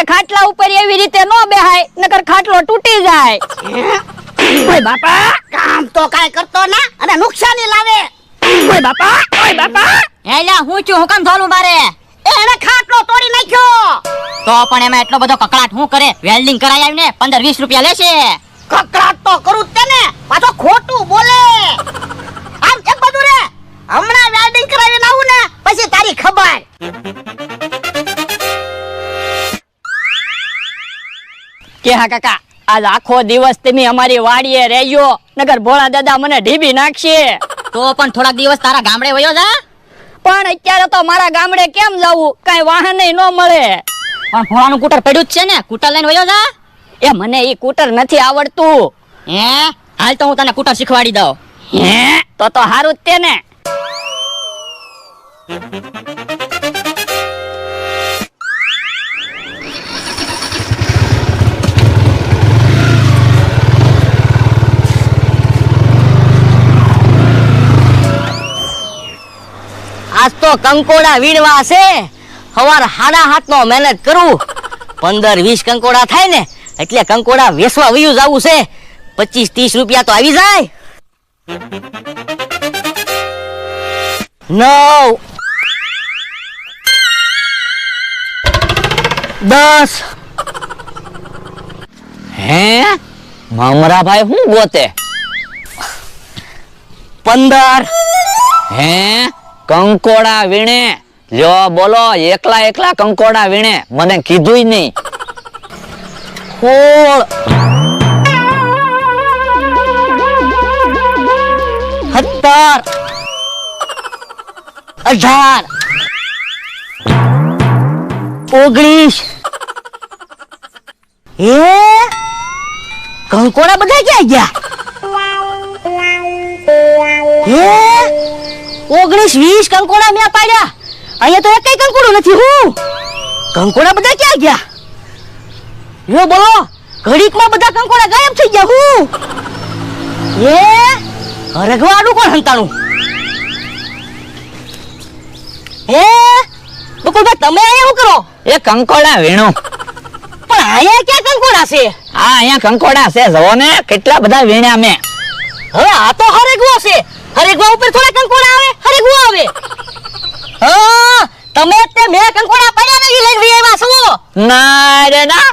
કે ખાટલા ઉપર એવી રીતે ન બેહાય નકર ખાટલો તૂટી જાય. ઓય બાપા કામ તો કાંઈ કરતો ના અને નુકસાની લાવે. ઓય બાપા ઓય બાપા. એલા હું છું હું કામ થોલું મારે? એને ખાટલો તોડી નાખ્યો. તો પણ એમાં એટલો બધો કકડાટ હું કરે? વેલ્ડિંગ કરાય આવીને પંદર વીસ રૂપિયા લેશે. કકડાટ તો કરું જ તેને પાછો ખોટું બોલે. આમ કેમ બધું રે? હમણાં વેલ્ડિંગ કરાવીને આવું ને પછી તારી ખબર. કે હા કાકા આજ આખો દિવસ તમે અમારી વાડીએ રહેજો નગર ભોળા દાદા મને ઢીબી નાખશે. તો પણ થોડાક દિવસ તારા ગામડે વયો જા. પણ અત્યારે તો મારા ગામડે કેમ જવું? કઈ વાહન ન મળે. પણ ભોળાનું કૂટર પડ્યું જ છે ને કૂટર લઈને વયો જા. એ મને એ કૂટર નથી આવડતું. હે? હાલ તો હું તને કૂટર શીખવાડી દઉં. હે? તો તો હારું જ તે ને. આજ તો કંકોડા વીણવા છે. સવાર હાડા હાથ નો મહેનત કરું. પંદર વીસ કંકોડા થાય ને, એટલે કંકોડા વેસવા વયું જવું છે. પચીસ ત્રીસ રૂપિયા તો આવી જાય. નવ. દસ. હે? મામરાભાઈ હું ગોતે? પંદર. હે? કંકોડા વીણે. લ્યો, બોલો, એકલા એકલા કંકોડા વીણે. મને કીધુંય નહીં. સોળ સત્તર અઢાર. ઓગણીસ. એ કંકોડા બધા ક્યાં ગયા? ઓગણીસ વીસ કંકોડા મેં પાડ્યા. અહીંયા તો એક કંકોડું નથી. હું? કંકોડા બધા ક્યાં ગયા? યો બોલો ઘડીકમાં બધા કંકોડા ગાયબ થઈ ગયા. હું? એ રઘવાડું કોણ હંતાણું? હે બકુલભાઈ તમે અહીંયા શું કરો? એ કંકોડા વીણો. પણ અહીંયા ક્યાં કંકોડા છે? આ અહીંયા કંકોડા છે જવો ને કેટલા બધા વીણ્યા મેં. હવે આ તો હરેગવો છે. હરેગવા ઉપર થોડા કંકોડા આવે? હરેગવો આવે? હા તમે તે મેં કંકોડા પડ્યા નથી લઈને વી આવ્યા છો. ના રે ના.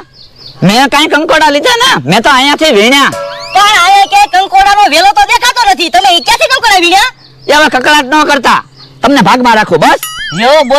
મે કઈ કંકોડા લીધા ને. મેં તો અહીંયાથી વીણ્યા. પણ આયા કે કંકોડાનો વેલો તો દેખાતો નથી. તમે ક્યાંથી કંકોડા વીણ્યા? એ હવે કકડાટ ન કરતા. તમને ભાગમાં રાખો બસ. યો બોલ